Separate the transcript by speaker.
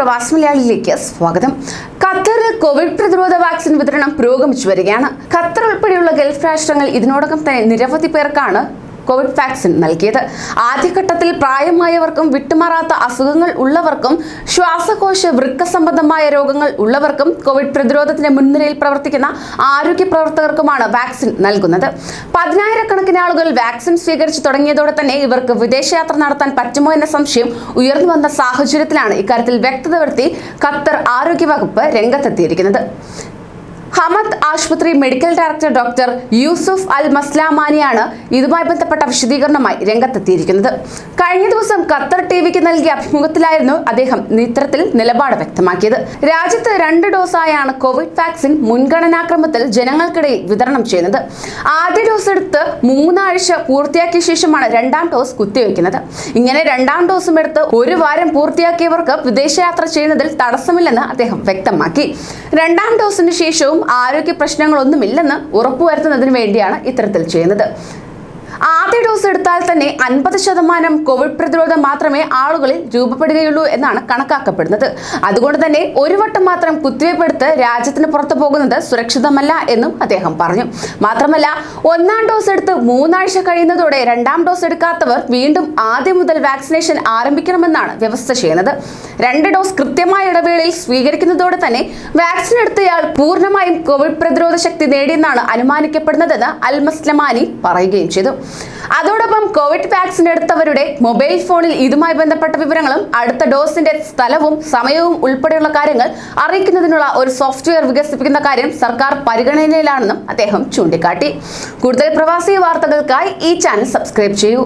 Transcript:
Speaker 1: പ്രവാസി മലയാളിയിലേക്ക് സ്വാഗതം. ഖത്തറിൽ കോവിഡ് പ്രതിരോധ വാക്സിൻ വിതരണം പുരോഗമിച്ചു വരികയാണ്. ഖത്തർ ഉൾപ്പെടെയുള്ള ഗൾഫ് രാഷ്ട്രങ്ങൾ ഇതിനോടകം തന്നെ നിരവധി പേർക്കാണ് കോവിഡ് വാക്സിൻ നൽകിയത്. ആദ്യഘട്ടത്തിൽ പ്രായമായവർക്കും വിട്ടുമാറാത്ത അസുഖങ്ങൾ ഉള്ളവർക്കും ശ്വാസകോശ വൃക്ക സംബന്ധമായ രോഗങ്ങൾ ഉള്ളവർക്കും കോവിഡ് പ്രതിരോധത്തിന്റെ മുൻനിരയിൽ പ്രവർത്തിക്കുന്ന ആരോഗ്യ പ്രവർത്തകർക്കുമാണ് വാക്സിൻ നൽകുന്നത്. പതിനായിരക്കണക്കിന് ആളുകൾ വാക്സിൻ സ്വീകരിച്ചു തുടങ്ങിയതോടെ തന്നെ ഇവർക്ക് വിദേശയാത്ര നടത്താൻ പറ്റുമോ എന്ന സംശയം ഉയർന്നു വന്ന സാഹചര്യത്തിലാണ് ഇക്കാര്യത്തിൽ വ്യക്തത വരുത്തി ഖത്തർ ആരോഗ്യവകുപ്പ് രംഗത്തെത്തിയിരിക്കുന്നത്. ഹമദ് ആശുപത്രി medical director doctor Yusuf Al മസ്ലാമാനിയാണ് ഇതുമായി ബന്ധപ്പെട്ട വിശദീകരണമായി രംഗത്തെത്തിയിരിക്കുന്നത്. കഴിഞ്ഞ ദിവസം ഖത്തർ ടി വിക്ക് നൽകിയ അഭിമുഖത്തിലായിരുന്നു അദ്ദേഹം ഇത്തരത്തിൽ നിലപാട് വ്യക്തമാക്കിയത്. രാജ്യത്ത് രണ്ട് ഡോസായാണ് കോവിഡ് വാക്സിൻ മുൻഗണനാക്രമത്തിൽ ജനങ്ങൾക്കിടയിൽ വിതരണം ചെയ്യുന്നത്. ആദ്യ ഡോസ് എടുത്ത് മൂന്നാഴ്ച പൂർത്തിയാക്കിയ ശേഷമാണ് രണ്ടാം ഡോസ് കുത്തിവെക്കുന്നത്. ഇങ്ങനെ രണ്ടാം ഡോസും എടുത്ത് ഒരു വാരം പൂർത്തിയാക്കിയവർക്ക് വിദേശയാത്ര ചെയ്യുന്നതിൽ തടസ്സമില്ലെന്ന് അദ്ദേഹം വ്യക്തമാക്കി. രണ്ടാം ഡോസിന് ശേഷവും ആരോഗ്യ പ്രശ്നങ്ങളൊന്നുമില്ലെന്ന് ഉറപ്പുവരുത്തുന്നതിന് വേണ്ടിയാണ് ഇത്തരത്തിൽ ചെയ്യുന്നത്. ആദ്യ ഡോസ് എടുത്താൽ തന്നെ അൻപത് ശതമാനം കോവിഡ് പ്രതിരോധം മാത്രമേ ആളുകളിൽ രൂപപ്പെടുകയുള്ളൂ എന്നാണ് കണക്കാക്കപ്പെടുന്നത്. അതുകൊണ്ട് തന്നെ ഒരു വട്ടം മാത്രം കുത്തിവയ്പ് എടുത്ത് രാജ്യത്തിന് പുറത്തു പോകുന്നത് സുരക്ഷിതമല്ല എന്നും അദ്ദേഹം പറഞ്ഞു. മാത്രമല്ല ഒന്നാം ഡോസ് എടുത്ത് മൂന്നാഴ്ച കഴിയുന്നതോടെ രണ്ടാം ഡോസ് എടുക്കാത്തവർ വീണ്ടും ആദ്യം മുതൽ വാക്സിനേഷൻ ആരംഭിക്കണമെന്നാണ് വ്യവസ്ഥ ചെയ്യുന്നത്. രണ്ട് ഡോസ് കൃത്യമായ ഇടവേളയിൽ സ്വീകരിക്കുന്നതോടെ തന്നെ വാക്സിൻ എടുത്തയാൾ പൂർണമായും കോവിഡ് പ്രതിരോധ ശക്തി നേടിയെന്നാണ് അനുമാനിക്കപ്പെടുന്നതെന്ന് അൽമസ്ലമാനി പറയുകയും ചെയ്തു. അതോടൊപ്പം കോവിഡ് വാക്സിൻ എടുത്തവരുടെ മൊബൈൽ ഫോണിൽ ഇതുമായി ബന്ധപ്പെട്ട വിവരങ്ങളും അടുത്ത ഡോസിന്റെ സ്ഥലവും സമയവും ഉൾപ്പെടെയുള്ള കാര്യങ്ങൾ അറിയിക്കുന്നതിനുള്ള ഒരു സോഫ്റ്റ്വെയർ വികസിപ്പിക്കുന്ന കാര്യം സർക്കാർ പരിഗണനയിലാണെന്നും അദ്ദേഹം ചൂണ്ടിക്കാട്ടി. കൂടുതൽ പ്രവാസി വാർത്തകൾക്കായി ഈ ചാനൽ സബ്സ്ക്രൈബ് ചെയ്യൂ.